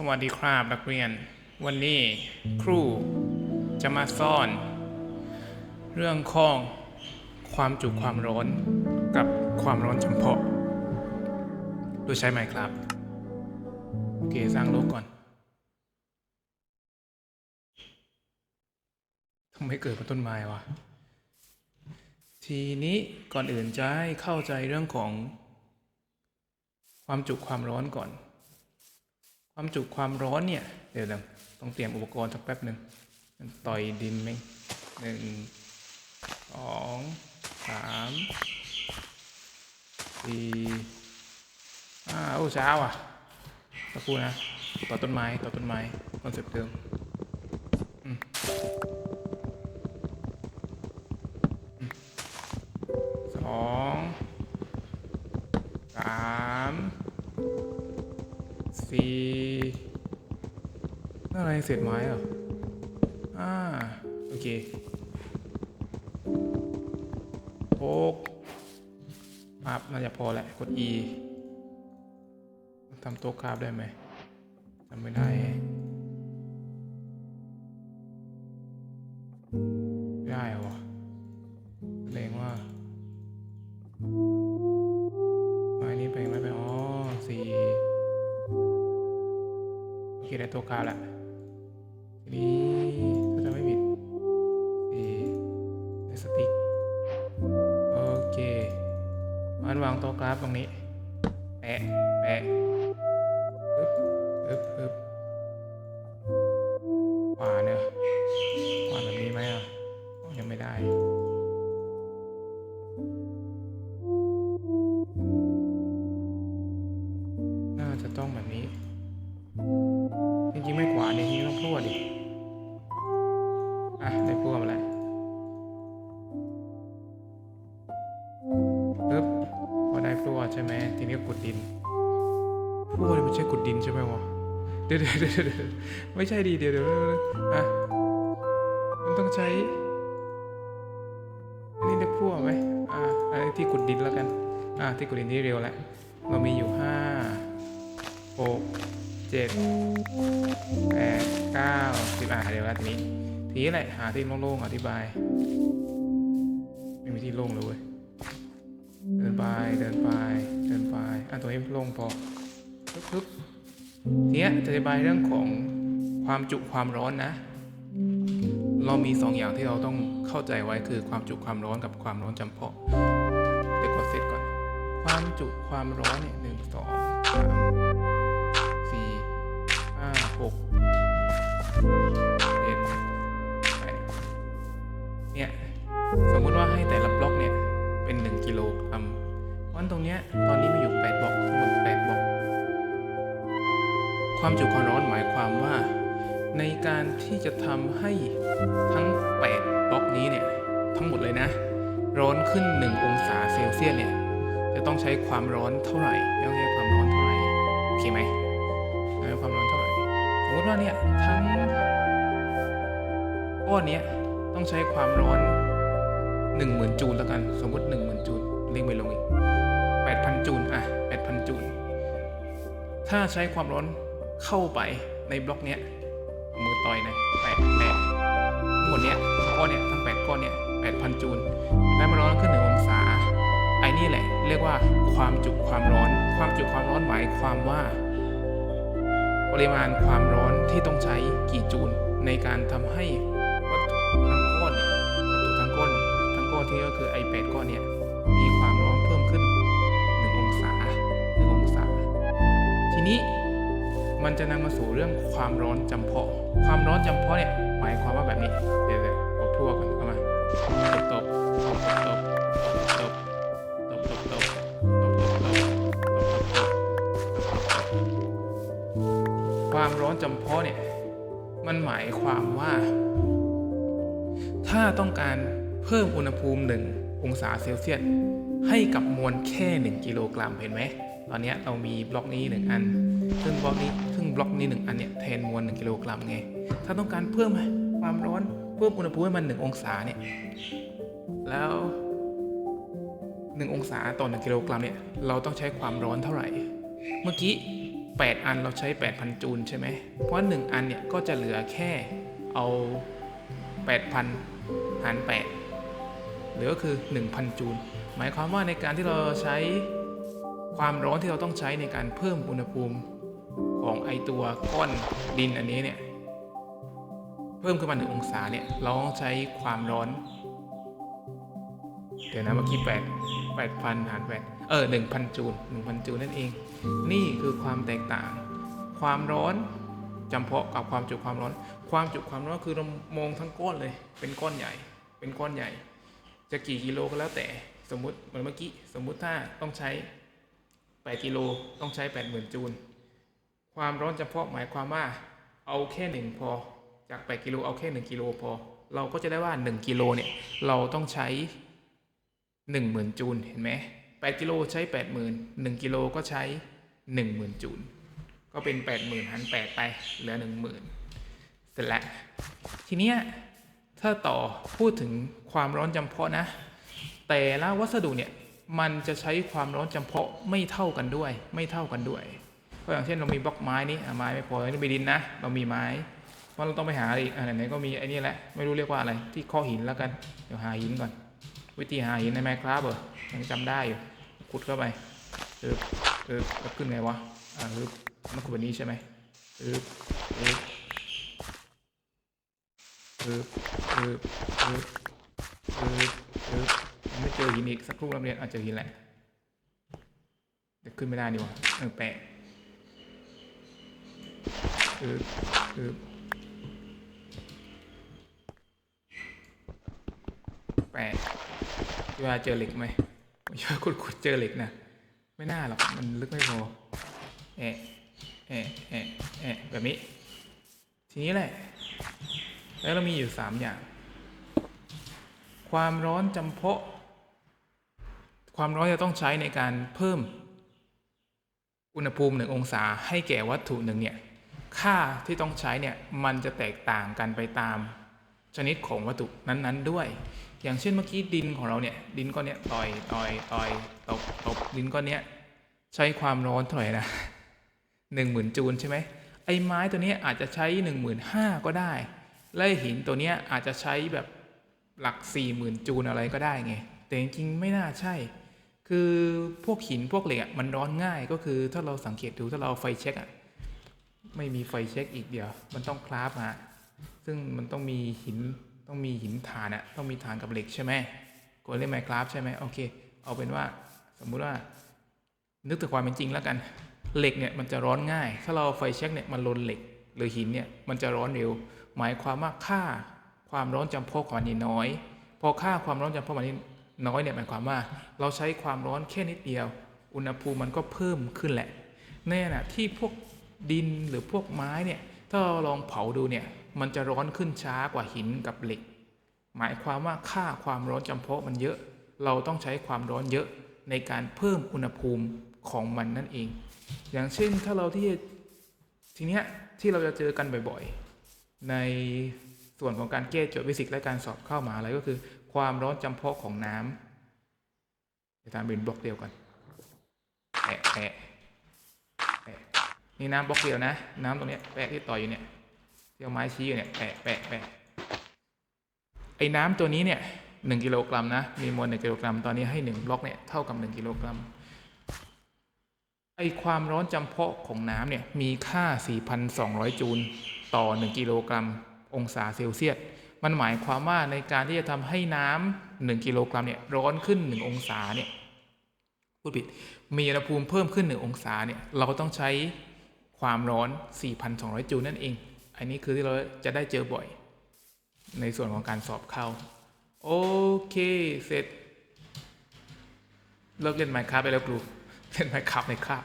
สวัสดีครับนักเรียน วันนี้ครูจะมาสอน เรื่องของความจุความร้อนกับความร้อนเฉพาะดยใช้ไหมครับ โอเค สร้างโลกก่อนทำไมเกิดเป็นต้นไม้วะ ทีนี้ก่อนอื่นจะให้เข้าใจเรื่องของความจุความร้อนก่อน ความจุความร้อนเนี่ย เดี๋ยวต้องเตรียมอุปกรณ์สักแป๊บหนึ่งต่อยดินไหมหนึ่งสองสามสี่ห้าโอ้เช้าอะสักครู่นะต่อต้นไม้ต่อต้นไม้คอนเซ็ปต์เดิมสองสามสี่ อะไรเศษไม้เหรออ่าโอเคหกปั๊บน่าจะพอแหละ กด E ทำต๊ะคราฟได้ไหมทำไม่ได้ได้เหรอวะแสดงว่าไม้นี้ไปไม่ไปอ๋อสี่โอเคได้ต๊ะคราฟแล้ว นี้ถ้าจะไม่ผิดสี่ได้สติ๊กโอเคมันวางต๊ะกราฟตรงนี้ แปะ แปะอึบอึบอึบขวาเนี่ยวาแบบนี้ไหมอะยังไม่ได้น่าจะต้องแบบนี้ จริงๆไม่ขวาเนี่ย พรวดดิ อะ ได้พรวดมาแล้วปึ๊บพอได้พรวดใช่ไหมทีนี้ก็ขุดดินพวกนี้ไม่ใช่ขุดดินใช่ไหมวะเดี๋ยวเดี๋ยวเดี๋ยวไม่ใช่ดีเดี๋ยวเดี๋ยวอะมันต้องใช้อันนี้เรียกพวไหมอะอันนี้ที่ขุดดินแล้วกัน อะที่ขุดดินนี่เร็วแหละเรามีอยู่ห้าหก เจ็ดแปดเก้าสิบอะเดี๋ยวแล้วทีนี้ ทีนี้แหละหาที่โล่งๆอธิบาย ไม่มีที่โล่งเลยเว้ย เดินไป เดินไป เดินไป อะตรงนี้โล่งพอปึ๊บทีเนี้ยจะอธิบายเรื่องของความจุความร้อนนะ เรามีสองอย่างที่เราต้องเข้าใจไว้คือความจุความร้อนกับความร้อนจำเพาะเดี๋ยวกดเสร็จก่อน ความจุความร้อนเนี่ยหนึ่งสองสามาหกเจ็ดแปดเนี่ย สมมุติว่าให้แต่ละบล็อกเนี่ย เป็นหนึ่งกิโลกรัมเพราะนั้นตรงเนี้ยตอนนี้มีอยู่แปดบล็อกทั้งหมดแปดบล็อก ความจุความร้อนหมายความว่า ในการที่จะทำให้ทั้ง 8บล็อกนี้เนี่ย ทั้งหมดเลยนะ ร้อนขึ้น 1 องศาเซลเซียสเนี่ย จะต้องใช้ความร้อนเท่าไหร่ต้องใช้ความร้อนเท่าไหร่ โอเคไหม ว่าเนี่ยทั้งก้อนเนี้ยต้องใช้ความร้อน 10,000 จูลแล้วกัน สมมติ 10,000 จูลเรียงไปลงอีก 8,000 จูลอะ 8,000 จูล ถ้าใช้ความร้อนเข้าไปในบล็อกเนี้ยมือต่อยหนะแปดแปดทั้งหมดเนี้ยก้อนเนี้ยทั้งแปดก้อนเนี้ยแปดพันจูลได้มาร้อนขึ้นหนึ่งองศาไอ้นี่แหละ เรียกว่าความจุความร้อน ความจุความร้อนหมายความว่า ปริมาณความร้อนที่ต้องใช้กี่จูลในการทำให้วัตถุทั้งก้อนเนี่ยวัตถุทั้งก้อนทั้งก้อนที่ก็คือไอแปดก้อนเนี่ยมีความร้อนเพิ่มขึ้นหนึ่งองศาหนึ่งองศา ทีนี้มันจะนำมาสู่เรื่องความร้อนจำเพาะ ความร้อนจำเพาะเนี่ยหมายความว่าแบบนี้ เดี๋ยวเดี๋ยวเอาทั่วก่อนเข้ามาตบตบตบ ความร้อนจำเพาะเนี่ย มันหมายความว่า ถ้าต้องการเพิ่มอุณหภูมิ1องศาเซลเซียสให้กับมวลแค่ 1 กิโลกรัมเห็นไหม ตอนนี้เรามีบล็อกนี้ 1 อัน ซึ่งบล็อกนี้ ซึ่งบล็อกนี้ 1 อันเนี่ยแทนมวล1กิโลกรัมไง ถ้าต้องการเพิ่มความร้อนเพิ่มอุณหภูมิให้มัน 1 องศาเนี่ย แล้ว 1 องศาต่อ 1 กิโลกรัมเนี่ย เราต้องใช้ความร้อนเท่าไหร่ เมื่อกี้ 8 อันเราใช้ 8,000 จูลใช่ไหม เพราะ 1 อันเนี่ยก็จะเหลือแค่เอา 8,000 หาร 8 เหลือก็คือ 1,000 จูล หมายความว่าในการที่เราใช้ความร้อนที่เราต้องใช้ในการเพิ่มอุณหภูมิของไอตัวก้อนดินอันนี้เนี่ย เพิ่มขึ้นมาหนึ่งองศาเนี่ย เราต้องใช้ความร้อน เดี๋ยวนะเมื่อกี้แปดแปดพันหารแปดเออหนึ่งพันจูลหนึ่งพันจูลนั่นเอง นี่คือความแตกต่าง ความร้อนจำเพาะกับความจุความร้อน ความจุความร้อนคือเรามองทั้งก้อนเลย เป็นก้อนใหญ่ เป็นก้อนใหญ่ จะกี่กิโลก็แล้วแต่สมมติเหมือนเมื่อกี้สมมุติถ้าต้องใช้ 8 กิโลต้องใช้ 80,000 จูล ความร้อนจำเพาะหมายความว่าเอาแค่หนึ่งพอจาก 8 กิโลเอาแค่ 1 กิโลพอ เราก็จะได้ว่า 1 กิโลเนี่ยเราต้องใช้ 10,000 จูลเห็นไหม 8กิโลใช้ 80,000 1กิโลก็ใช้ 10,000 จูล ก็เป็น 80,000หาร8ไป เหลือ 10,000 เสร็จแล้ว ทีเนี้ยถ้าต่อพูดถึงความร้อนจำเพาะนะ แต่ละวัสดุเนี่ย มันจะใช้ความร้อนจำเพาะไม่เท่ากันด้วย ไม่เท่ากันด้วยก็อย่างเช่นเรามีบล็อกไม้นี่ไม้ไม่พอนี่มีดินนะ เรามีไม้เพราะเราต้องไปหาอีกอะไหนๆก็มีไอ้นี่แหละ ไม่รู้เรียกว่าอะไร ที่ข้อหินแล้วกัน เดี๋ยวหาหินก่อน วิธีหาหินในไมครับเหรอยังจำได้อยู่ขุดเข้าไปเออเออแล้วขึ้นไงวะอ่าคือมันขุดแบบนี้ใช่ไหมเออเออเออเออเออเออเออไม่เจอหินอีกสักครู่เราเรียอาจจะหินแหละเดี๋ยวขึ้นไม่ได้ดีกว่าเออแปะเออเออแปะ เวลาเจอเหล็กไหมไม่ใช่ว่าขุดๆเจอเหล็กนะ ไม่น่าหรอก มันลึกไม่พอแอะแอะแอะแอะแบบนี้ ทีนี้แหละ แล้วเรามีอยู่สามอย่าง ความร้อนจำเพาะ ความร้อนจะต้องใช้ในการเพิ่ม อุณหภูมิหนึ่งองศาให้แก่วัตถุหนึ่งเนี่ย ค่าที่ต้องใช้เนี่ย มันจะแตกต่างกันไปตาม ชนิดของวัตถุนั้นๆด้วย อย่างเช่นเมื่อกี้ดินของเราเนี่ยดินก้อนเนี้ยต่อยต่อยต่อยตบตบดินก้อนเนี้ยใช้ความร้อนเท่าไหร่นะหนึ่งหมื่นจูลใช่ไหมไอ้ไม้ตัวนี้อาจจะใช้หนึ่งหมื่นห้าก็ได้ และหินตัวเนี้ยอาจจะใช้แบบหลักสี่หมื่นจูลอะไรก็ได้ไงแต่จริงๆไม่น่าใช่ คือพวกหินพวกเหล็กมันร้อนง่ายก็คือถ้าเราสังเกตดูถ้าเราเอาไฟเช็คอะไม่มีไฟเช็คอีกเดียว มันต้องคราฟมา ซึ่งมันต้องมีหินต้องมีหินฐานอะต้องมีฐานกับเหล็กใช่ไหมกดเล่นไมคราฟใช่ไหมโอเค เอาเป็นว่าสมมุติว่า นึกถึงความเป็นจริงแล้วกัน เหล็กเนี่ยมันจะร้อนง่าย ถ้าเราไฟเช็คเนี่ยมันลนเหล็กหรือหินเนี่ยมันจะร้อนเร็ว หมายความว่าค่าความร้อนจำเพาะของมันนี่น้อย พอค่าความร้อนจำเพาะมันนี่น้อยเนี่ยหมายความว่า เราใช้ความร้อนแค่นิดเดียว อุณหภูมิมันก็เพิ่มขึ้นแหละแน่น่ะที่พวกดินหรือพวกไม้เนี่ยถ้าเราลองเผาดูเนี่ย มันจะร้อนขึ้นช้ากว่าหินกับเหล็ก หมายความว่าค่าความร้อนจำเพาะมันเยอะ เราต้องใช้ความร้อนเยอะในการเพิ่มอุณหภูมิของมันนั่นเอง อย่างเช่นถ้าเราที่ทีเนี้ยที่เราจะเจอกันบ่อยๆ ในส่วนของการแก้โจทย์ฟิสิกส์และการสอบเข้ามาอะไรก็คือ ความร้อนจำเพาะของน้ำจะตามเป็นบล็อกเดียวกันแปะแปะนี่น้ำบล็อกเดียวนะ น้ำตรงเนี้ยแปะที่ต่ออยู่เนี่ย ที่เอาไม้ชี้อยู่เนี่ยแปะแปะแปะไอ้น้ำตัวนี้เนี่ยหนึ่งกิโลกรัมนะ มีมวลหนึ่งกิโลกรัม ตอนนี้ให้หนึ่งบล็อกเนี่ยเท่ากับหนึ่งกิโลกรัม ไอ้ความร้อนจำเพาะของน้ำเนี่ยมีค่า 4,200 จูลต่อ 1 กิโลกรัม องศาเซลเซียส มันหมายความว่าในการที่จะทำให้น้ำ1กิโลกรัมเนี่ยร้อนขึ้น 1 องศาเนี่ยพูดผิด มีอุณหภูมิเพิ่มขึ้น 1 องศาเนี่ยเราต้องใช้ความร้อน 4,200 จูลนั่นเอง อันนี้คือที่เราจะได้เจอบ่อย ในส่วนของการสอบเข้า โอเค เสร็จ เลิกเล่นไมค์ครับไปแล้วครู เล่นไมค์ครับในคราบ